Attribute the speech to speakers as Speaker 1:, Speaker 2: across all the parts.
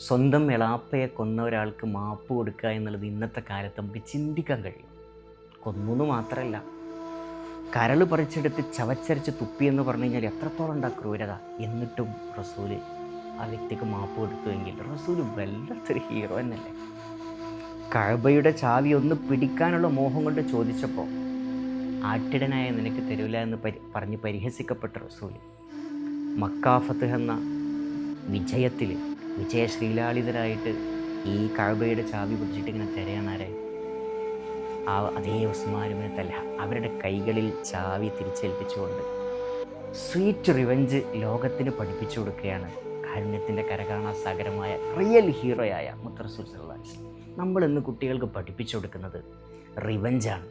Speaker 1: സ്വന്തം എളാപ്പയെ കൊന്ന ഒരാൾക്ക് മാപ്പ് കൊടുക്കുക എന്നുള്ളത് ഇന്നത്തെ കാലത്ത് നമുക്ക് ചിന്തിക്കാൻ കഴിയും. കൊന്നു മാത്രമല്ല കരൾ പറിച്ചെടുത്ത് ചവച്ചരച്ച് തുപ്പി എന്ന് പറഞ്ഞു കഴിഞ്ഞാൽ എത്രത്തോളം ഉണ്ടാ ക്രൂരത? എന്നിട്ടും റസൂൽ ആ വ്യക്തിക്ക് മാപ്പ് കൊടുത്തുവെങ്കിൽ റസൂൽ വല്ലാത്തൊരു ഹീറോ എന്നല്ലേ കഴബയുടെ ചാവി ഒന്ന് പിടിക്കാനുള്ള മോഹം കൊണ്ട് ചോദിച്ചപ്പോൾ ആട്ടിടനായ നിനക്ക് തരൂല എന്ന് പരി പറഞ്ഞ് പരിഹസിക്കപ്പെട്ട റസൂൽ മക്കാഫത്ത് എന്ന വിജയത്തിൽ വിജയശ്രീലാളിതരായിട്ട് ഈ കഴബയുടെ ചാവി പിടിച്ചിട്ട് ഇങ്ങനെ തിരയണാരെ ആ അതേ ഉസ്മാരുമേ തല്ല അവരുടെ കൈകളിൽ ചാവി തിരിച്ചേൽപ്പിച്ചുകൊണ്ട് സ്വീറ്റ് റിവഞ്ച് ലോകത്തിന് പഠിപ്പിച്ചു കൊടുക്കുകയാണ് കാരുണ്യത്തിന്റെ കരകാണാ സാഗരമായ റിയൽ ഹീറോയായ മുത്തറസൂൽ സല്ലാസ് നമ്മൾ ഇന്ന് കുട്ടികൾക്ക് പഠിപ്പിച്ചു കൊടുക്കുന്നത് റിവഞ്ചാണ്.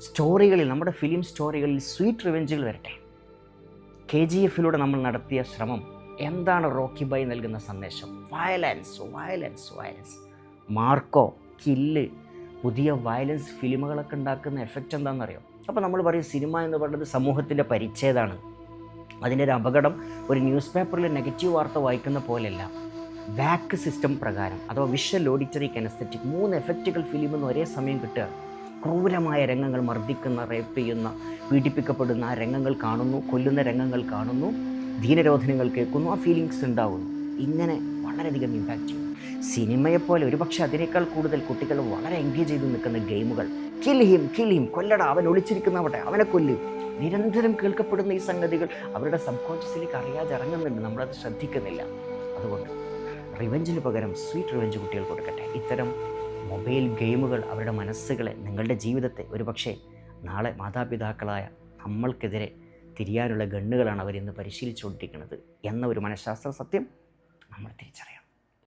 Speaker 1: സ്റ്റോറികളിൽ നമ്മുടെ ഫിലിം സ്റ്റോറികളിൽ സ്വീറ്റ് റിവഞ്ചുകൾ വരട്ടെ. കെ ജി എഫിലൂടെ നമ്മൾ നടത്തിയ ശ്രമം എന്താണ് റോക്കി ബൈ നൽകുന്ന സന്ദേശം? Violence violence violence. Marco kill പുതിയ വയലൻസ് ഫിലിമുകളൊക്കെ ഉണ്ടാക്കുന്ന എഫക്റ്റ് എന്താണെന്നറിയോ? അപ്പോൾ നമ്മൾ പറയും സിനിമ എന്ന് പറയുന്നത് സമൂഹത്തിന്റെ പരിച്ഛേദമാണ്. അതിന്റെ ഒരു അപകടം ഒരു ന്യൂസ് പേപ്പറിൽ നെഗറ്റീവ് വാർത്ത വായിക്കുന്ന പോലെയല്ല. വാക്ക് സിസ്റ്റം പ്രകാരം അഥവാ വിഷ്വൽ ഓഡിറ്ററി കനസ്തറ്റിക് മൂന്ന് എഫക്റ്റുകൾ ഫിലിമെന്ന് ഒരേ സമയം കിട്ടുക. ക്രൂരമായ രംഗങ്ങൾ മർദ്ദിക്കുന്ന റേപ്പ് ചെയ്യുന്ന പീഡിപ്പിക്കപ്പെടുന്ന രംഗങ്ങൾ കാണുന്നു കൊല്ലുന്ന രംഗങ്ങൾ കാണുന്നു. ദീനരോധനങ്ങൾ കേൾക്കുന്നു ആ ഫീലിങ്സ് ഉണ്ടാവുന്നു. ഇങ്ങനെ വളരെയധികം ഇമ്പാക്റ്റ് ചെയ്യും. സിനിമയെപ്പോലെ ഒരുപക്ഷെ അതിനേക്കാൾ കൂടുതൽ കുട്ടികൾ വളരെ എൻഗേജ് ചെയ്ത് നിൽക്കുന്ന ഗെയിമുകൾ കിൽ ഹിം കിൽ ഹിം കൊല്ലട അവൻ ഒളിച്ചിരിക്കുന്നവട്ടെ അവനെ കൊല്ല്. നിരന്തരം കേൾക്കപ്പെടുന്ന ഈ സംഗതികൾ അവരുടെ സബ് കോൺഷ്യസിലേക്ക് അറിയാതെ ഇറങ്ങുന്നുണ്ട്. നമ്മളത് ശ്രദ്ധിക്കുന്നില്ല. അതുകൊണ്ട് റിവഞ്ചിന് പകരം സ്വീറ്റ് റിവഞ്ച് കുട്ടികൾ കൊടുക്കട്ടെ. ഇത്തരം മൊബൈൽ ഗെയിമുകൾ അവരുടെ മനസ്സുകളെ നിങ്ങളുടെ ജീവിതത്തെ ഒരുപക്ഷെ നാളെ മാതാപിതാക്കളായ നമ്മൾക്കെതിരെ തിരിയാനുള്ള ഗണ്ണുകളാണ് അവരിന്ന് പരിശീലിച്ചുകൊണ്ടിരിക്കുന്നത്. എന്ന ഒരു മനഃശാസ്ത്ര സത്യം നമ്മൾ തിരിച്ചറിയണം.